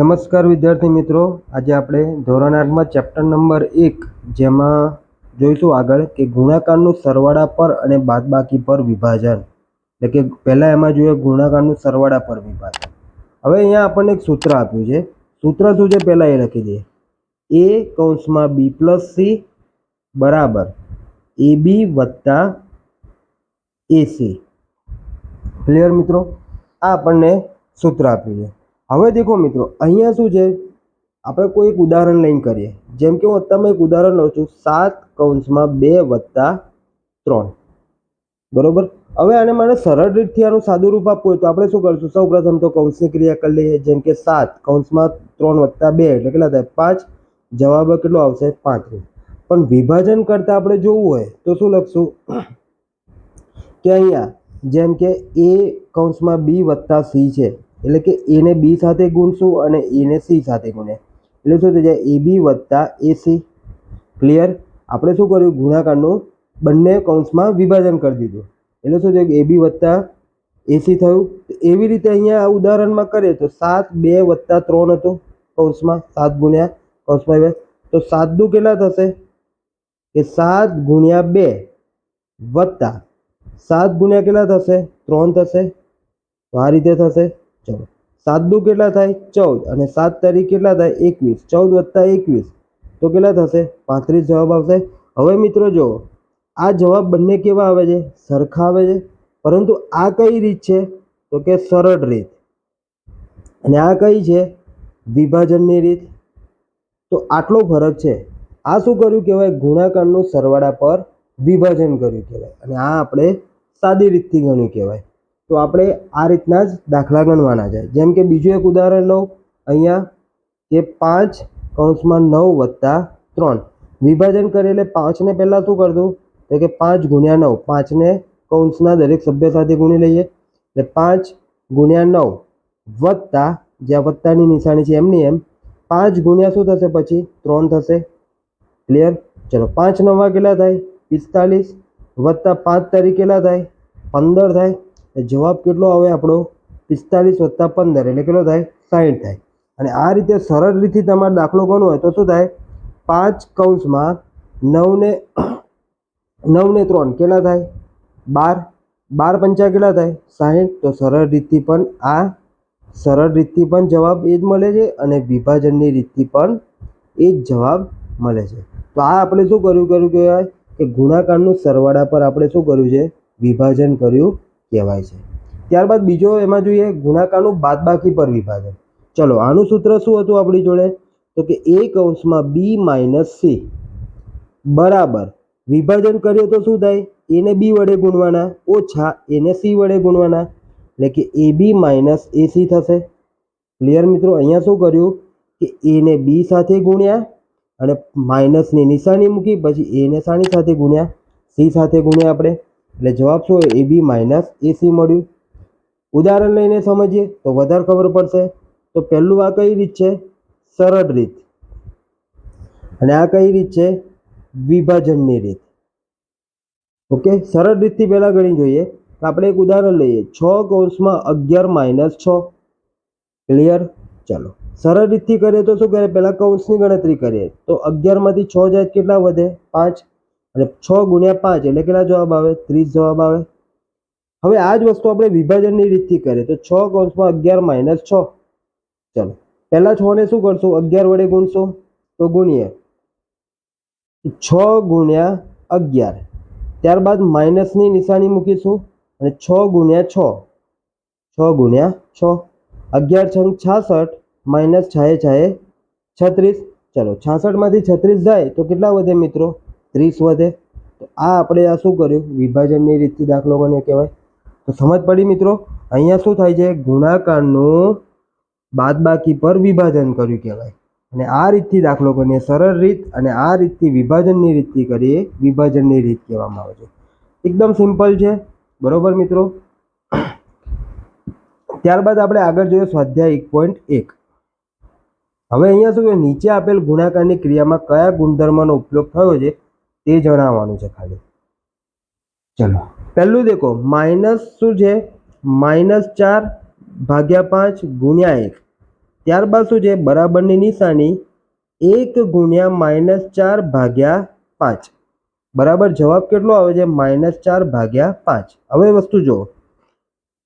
નમસ્કાર વિદ્યાર્થી મિત્રો. આજે આપણે ધોરણ આઠમાં ચેપ્ટર નંબર એક જેમાં જોઈશું આગળ કે ગુણાકારનું સરવાળા પર અને બાદબાકી પર વિભાજન. એટલે કે પહેલાં એમાં જોઈએ ગુણાકારનું સરવાળા પર વિભાજન. હવે અહીંયા આપણને એક સૂત્ર આપ્યું છે. સૂત્ર શું છે પહેલાં એ લખી દઈએ. એ કૌંસમાં બી પ્લસ સી બરાબર. એ બી વત્તા એસી ક્લિયર મિત્રો? આ આપણને સૂત્ર આપ્યું છે. હવે દેખો મિત્રો, અહીંયા શું છે? આપણે કોઈ એક ઉદાહરણ લઈને કરીએ. જેમ કે હું અત્યારમાં એક ઉદાહરણ લઉં છું, સાત કૌંસમાં બે વત્તા ત્રણ. બરોબર? હવે આને મને સરળ રીતથી આનું સાદું રૂપ આપવું હોય તો આપણે શું કરીશું? સૌ પ્રથમ તો કૌંસની ક્રિયા કરી લઈએ, જેમ કે સાત કૌંસમાં ત્રણ વત્તા બે, એટલે કેટલા થાય? પાંચ. જવાબ કેટલો આવશે? પાંત્રીસ. પણ વિભાજન કરતાં આપણે જોવું હોય તો શું લખશું? કે અહીંયા, જેમ કે એ કૌંસમાં બી વત્તા સી છે. એટલે કે એને બી સાથે ગુણશું અને એને સી સાથે ગુણ્યા એટલે શું થઈ જાય? એ બી વત્તા એસી ક્લિયર આપણે શું કર્યું? ગુણાકારનું બંને કૌંસમાં વિભાજન કરી દીધું. એટલે શું થયું? એ બી વત્તા એસી થયું. એવી રીતે અહીંયા ઉદાહરણમાં કરીએ તો સાત, બે વત્તા ત્રણ હતું કૌંસમાં. સાત ગુણ્યા કૌંસમાં બે. તો સાત દુ કેટલા થશે? કે સાત ગુણ્યા બે વત્તા સાત ગુણ્યા કેટલા થશે? ત્રણ થશે. તો આ રીતે થશે. ચલો સાત દુ કેટલા થાય? ચૌદ. અને સાત તારીખ કેટલા થાય? એકવીસ. ચૌદ વત્તા એકવીસ. તો કેટલા થશે? પાંત્રીસ જવાબ આવશે. હવે મિત્રો જુઓ. આ જવાબ બંને કેવા આવે છે? સરખા આવે છે. પરંતુ આ કઈ રીત છે? તો કે સરળ રીત. અને આ કઈ છે? વિભાજનની રીત. તો આટલો ફરક છે. આ શું કર્યું કહેવાય? ગુણાકારનું સરવાળા પર વિભાજન કર્યું કહેવાય. અને આ આપણે સાદી રીતથી ગણ્યું કહેવાય. તો આપણે આ રીતના જ દાખલા ગણવાના છે. જેમ કે બીજું એક ઉદાહરણ લઉં. અહીંયા કે પાંચ કૌંસમાં નવ વત્તા ત્રણ. વિભાજન કરે એટલે પાંચને પહેલાં શું કરતું તો કે પાંચ ગુણ્યા નવ. પાંચને કૌંસના દરેક સભ્ય સાથે ગુણી લઈએ. એટલે પાંચ ગુણ્યા નવ વત્તા જ્યાં વત્તાની નિશાની છે એમની એમ, પાંચ ગુણ્યા શું થશે પછી? ત્રણ થશે. ક્લિયર? ચલો, પાંચ નવા કેટલા થાય? પિસ્તાલીસ વત્તા પાંચ તારીખ કેટલા થાય? પંદર થાય. જવાબ કેટલો આવે આપણો? પિસ્તાલીસ વત્તા પંદર, એટલે કેટલો થાય? સાહીઠ થાય. અને આ રીતે સરળ રીતે તમારે દાખલો ગણવો હોય તો શું થાય? પાંચ કૌંસમાં નવને નવને ત્રણ કેટલા થાય? બાર. બાર પંચા કેટલા થાય? સાહીઠ તો સરળ રીતથી પણ આ સરળ રીતથી પણ જવાબ એ જ મળે છે અને વિભાજનની રીતથી પણ એ જ જવાબ મળે છે. તો આ આપણે શું કર્યું? કર્યું કહેવાય કે ગુણાકારનું સરવાળા પર આપણે શું કર્યું છે? વિભાજન કર્યું કહેવાય છે. ત્યારબાદ બીજો એમાં જોઈએ ગુણાકારનું બાદબાકી પર વિભાજન. ચલો, આનું સૂત્ર શું હતું આપણી જોડે? તો કે એ કૌંસમાં બી માઇનસ સી બરાબર. વિભાજન કરીએ તો શું થાય? એને બી વડે ગુણવાના, ઓછા એને સી વડે ગુણવાના. એટલે કે એ બી માઇનસ એસી થશે. ક્લિયર મિત્રો? અહીંયા શું કર્યું? કે એને બી સાથે ગુણ્યા અને માઇનસની નિશાની મૂકી, પછી એને સાની સાથે ગુણ્યા? સી સાથે ગુણ્યા આપણે. એટલે જવાબ શું હોય? એ બી માઇનસ એસી મળ્યું. ઉદાહરણ લઈને સમજીએ, તો વધારે ખબર પડશે. તો પહેલું આ કઈ રીત છે? સરળ રીત. અને આ કઈ રીત છે? વિભાજનની રીત. ઓકે સરળ રીતથી પહેલાં ગણી જોઈએ. તો આપણે એક ઉદાહરણ લઈએ. છ કૌંસમાં અગિયાર માઇનસ છ. ક્લિયર ચાલો. સરળ રીતથી કરીએ તો શું કરીએ? પહેલાં કૌંસની ગણતરી કરીએ. તો અગિયારમાંથી છ જાય કેટલા વધે? પાંચ. અને છ ગુણ્યા પાંચ એટલે કેટલા જવાબ આવે? ત્રીસ જવાબ આવે. હવે આ જ વસ્તુ આપણે વિભાજનની રીતથી કરીએ. તો છ કૌંસમાં અગિયાર માઇનસ છ. ચલો. પહેલાં છ ને શું કરશું? અગિયાર વડે ગુણશો. તો ગુણીએ. છ ગુણ્યા અગિયાર. ત્યારબાદ માઇનસની નિશાની મૂકીશું. અને છ ગુણ્યા છ. છ ગુણ્યા છ. અગિયાર છંગ છાસઠ. માઇનસ છાએ છાએ છત્રીસ. ચલો, છાસઠમાંથી છત્રીસ જાય તો કેટલા વધે મિત્રો? ત્રીસ વધે, તો આ આપણે આ શું કર્યું? વિભાજનની રીતથી દાખલો ગણ્યો કહેવાય? તો સમજ પડી મિત્રો, અહીંયા શું થાય છે? ગુણાકારનું બાદબાકી પર વિભાજન કર્યું કહેવાય. અને આ રીતથી દાખલો ગણીએ સરળ રીત અને આ રીતથી વિભાજનની રીતથી કરીએ, વિભાજનની રીત કહેવામાં આવે છે. એકદમ સિમ્પલ છે. બરોબર મિત્રો? ત્યારબાદ આપણે આગળ જોઈએ સ્વાધ્યાય એક પોઈન્ટ એક. હવે અહીંયા શું કે નીચે આપેલ ગુણાકારની ક્રિયામાં કયા ગુણધર્મનો ઉપયોગ થયો છે? તે જણાવવાનું છે ખાલી. ચલો. પહેલું દેખો માઇનસ શું છે? માઇનસ ચાર ભાગ્યા પાંચ ગુણ્યા એક. ત્યારબાદ શું છે? બરાબરની નિશાની એક ગુણ્યા માઇનસ ચાર ભાગ્યા પાંચ. બરાબર જવાબ કેટલો આવે છે? માઇનસ ચાર ભાગ્યા પાંચ. હવે વસ્તુ જુઓ.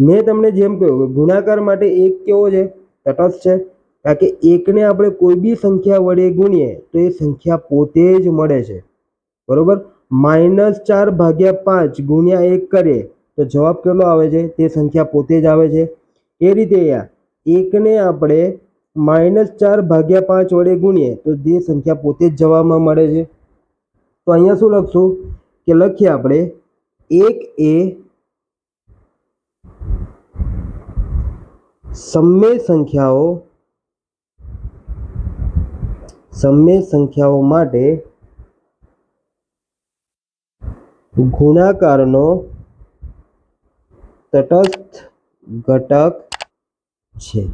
મેં તમને જેમ કહ્યું કે ગુણાકાર માટે એક કેવો છે? તટસ્થ છે. કારણ કે એકને આપણે કોઈ બી સંખ્યા વડે ગુણીએ તો એ સંખ્યા પોતે જ મળે છે. બરોબર? માઇનસ ચાર ભાગ્યા પાંચ ગુણ્યા એક કરીએ, તો જવાબ કેટલો આવે છે? તે સંખ્યા પોતે જ આવે છે. એ રીતે અહીંયા એકને આપણે માઇનસ ચાર ભાગ્યા પાંચ વડે ગુણીએ, તો તે સંખ્યા પોતે જ જવાબમાં મળે છે. તો અહીંયા શું લખશું? કે લખીએ આપણે એક એ સમય સંખ્યાઓ સમય સંખ્યાઓ માટે ગુણાકારનો તટસ્થ ઘટક છે.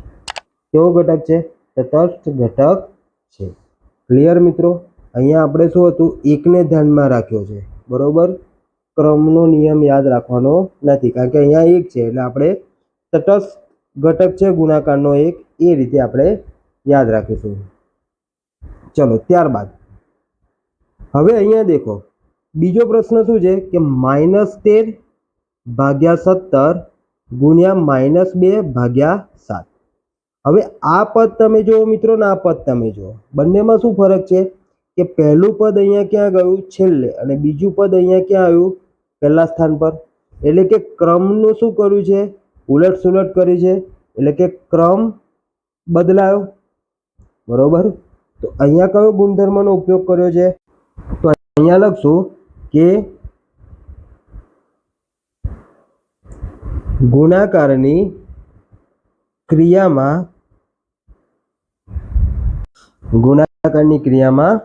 કેવો ઘટક છે? તટસ્થ ઘટક છે. ક્લિયર મિત્રો? અહીંયા આપણે શું હતું? એકને ધ્યાનમાં રાખ્યો છે. બરોબર? ક્રમનો નિયમ યાદ રાખવાનો નથી. કારણ કે અહીંયા એક છે. એટલે આપણે તટસ્થ ઘટક છે, ગુણાકારનો એક. એ રીતે આપણે યાદ રાખીશું. ચલો, ત્યારબાદ. હવે અહીંયા દેખો. બીજો પ્રશ્ન શું છે કે માઇનસ તેર ભાગ્યા સત્તર ગુણ્યા માઇનસ બે ભાગ્યા સાત. હવે આ પદ તમે જુઓ મિત્રો ને આ પદ તમે જુઓ. બંનેમાં શું ફરક છે કે પહેલું પદ અહીંયા ક્યાં ગયું? છેલ્લે. અને બીજું પદ અહીંયા ક્યાં આવ્યું? પહેલા સ્થાન પર. એટલે કે ક્રમનું શું કર્યું છે? ઉલટ સુલટ કર્યું છે. એટલે કે ક્રમ બદલાયો. બરોબર? તો અહીંયા કયો ગુણધર્મનો ઉપયોગ કર્યો છે? તો અહીંયા લખશું કે ગુણાકારની ક્રિયામાં ગુણાકારની ક્રિયામાં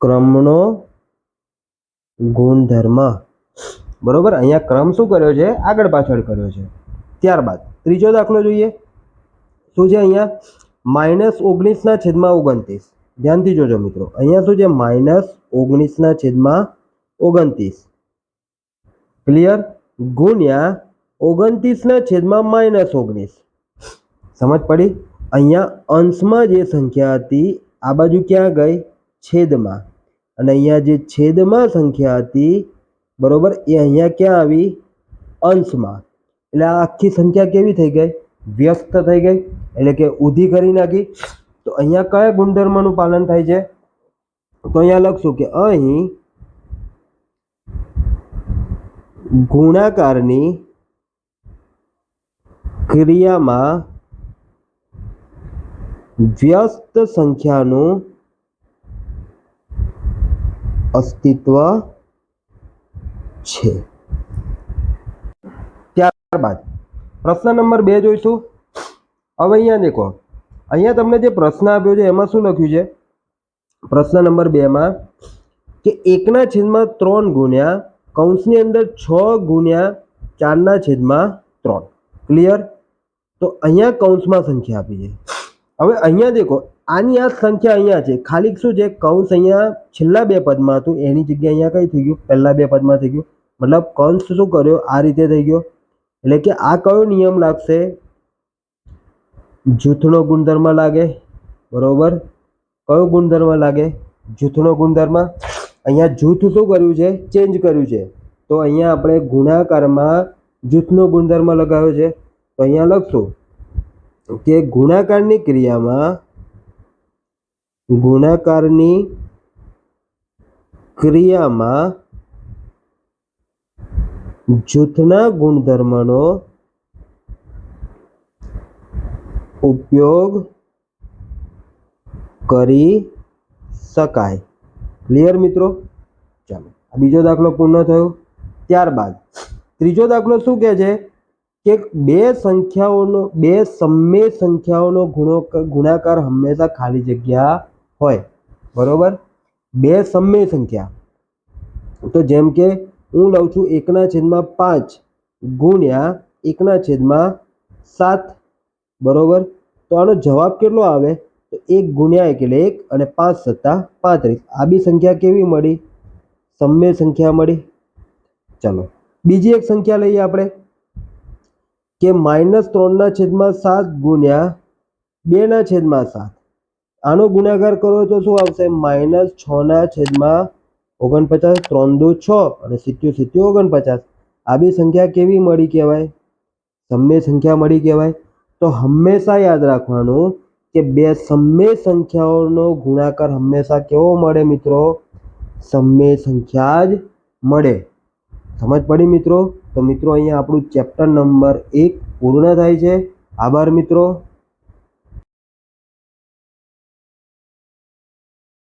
ક્રમનો ગુણધર્મ. બરોબર? અહીંયા ક્રમ શું કર્યો છે? આગળ પાછળ કર્યો છે. ત્યારબાદ ત્રીજો દાખલો જોઈએ. શું છે અહીંયા? માઇનસ ઓગણીસના છેદમાં ઓગણત્રીસ. ધ્યાનથી જોજો મિત્રો. અહીંયા શું છે? માઇનસ ઓગણીસના છેદમાં ઓગણત્રીસ. ક્લિયર ગુણ્યા ઓગણત્રીસના છેદમાં માઇનસ ઓગણીસ. સમજ પડી? અહીંયા અંશમાં જે સંખ્યા હતી, આ બાજુ ક્યાં ગઈ? છેદમાં. અને અહીંયા જે છેદમાં સંખ્યા હતી, બરોબર, એ અહીંયા ક્યાં આવી? અંશમાં. એટલે આ આખી સંખ્યા કેવી થઈ ગઈ? વ્યસ્ત થઈ ગઈ. એટલે કે ઊધી કરી નાખી. તો અહીંયા કયા ગુણધર્મનું પાલન થાય છે? તો અહીંયા લખશું કે અહીં ગુણાકારની ક્રિયામાં વ્યસ્ત સંખ્યાનું અસ્તિત્વ છે. ત્યારબાદ પ્રશ્ન નંબર બે જોઈશું. હવે અહીંયા દેખો. અહીંયા તમને જે પ્રશ્ન આપ્યો છે, એમાં શું લખ્યું છે? પ્રશ્ન નંબર બેમાં કે એકના છેદમાં ત્રણ ગુણ્યા કૌંસની અંદર છ ગુણ્યા ચારના છેદમાં ત્રણ. ક્લિયર તો અહીંયા કૌંસમાં સંખ્યા આપી છે. હવે અહીંયા દેખો, આની આ સંખ્યા અહીંયા છે. ખાલી શું છે? કૌંસ અહીંયા છેલ્લા બે પદમાં હતું. એની જગ્યાએ અહીંયા કઈ થઈ ગયું? પહેલા બે પદમાં થઈ ગયું. મતલબ કૌંસ શું કર્યો? આ રીતે થઈ ગયો. એટલે કે આ કયો નિયમ લાગશે? જૂથનો ગુણધર્મ લાગે, બરોબર? કયો ગુણધર્મ લાગે? જૂથનો ગુણધર્મ? અહીંયા જૂથ શું કર્યું છે? ચેન્જ કર્યું છે. તો અહીંયા આપણે ગુણાકારમાં જૂથનો ગુણધર્મ લગાવ્યો છે. તો અહીંયા લખશું કે ગુણાકારની ક્રિયામાં ગુણાકારની ક્રિયામાં જૂથના ગુણધર્મનો ઉપયોગ કરી શકાય. ક્લિયર મિત્રો? ચાલો, આ બીજો દાખલો પૂર્ણ થયો. ત્યારબાદ, ત્રીજો દાખલો શું કહે છે? કે બે સંખ્યાઓનો, બે સમય સંખ્યાઓનો ગુણો, ગુણાકાર હંમેશા ખાલી જગ્યા હોય. બરોબર? બે સમય સંખ્યા. તો જેમ કે, હું લઉં છું એકના છેદમાં પાંચ ગુણ્યા એકના છેદમાં સાત. બરોબર? તો આનો જવાબ કેટલો આવે? તો એક ગુણ્યા એક એટલે એક અને પાંચ સત્તા પાંત્રીસ. આ બી સંખ્યા કેવી મળી? સમય સંખ્યા મળી. ચાલો. બીજી એક સંખ્યા લઈએ આપણે, કે માઇનસ ત્રણના છેદમાં સાત ગુણ્યા બેના છેદમાં સાત. આનો ગુણાકાર કરો તો શું આવશે? માઇનસ છના છેદમાં ઓગણપચાસ, ત્રણ દુ છ અને સિત્યુ સિત્યુ ઓગણપચાસ. આ બી સંખ્યા કેવી મળી કહેવાય? સમય સંખ્યા મળી કહેવાય. તો હંમેશા યાદ રાખવાનું કે બે સમય સંખ્યાઓનો ગુણાકાર હંમેશા કેવો મળે મિત્રો? સમય સંખ્યા જ મળે. સમજ પડી મિત્રો? તો મિત્રો અહીંયા આપણું ચેપ્ટર નંબર એક પૂર્ણ થાય છે. આભાર મિત્રો.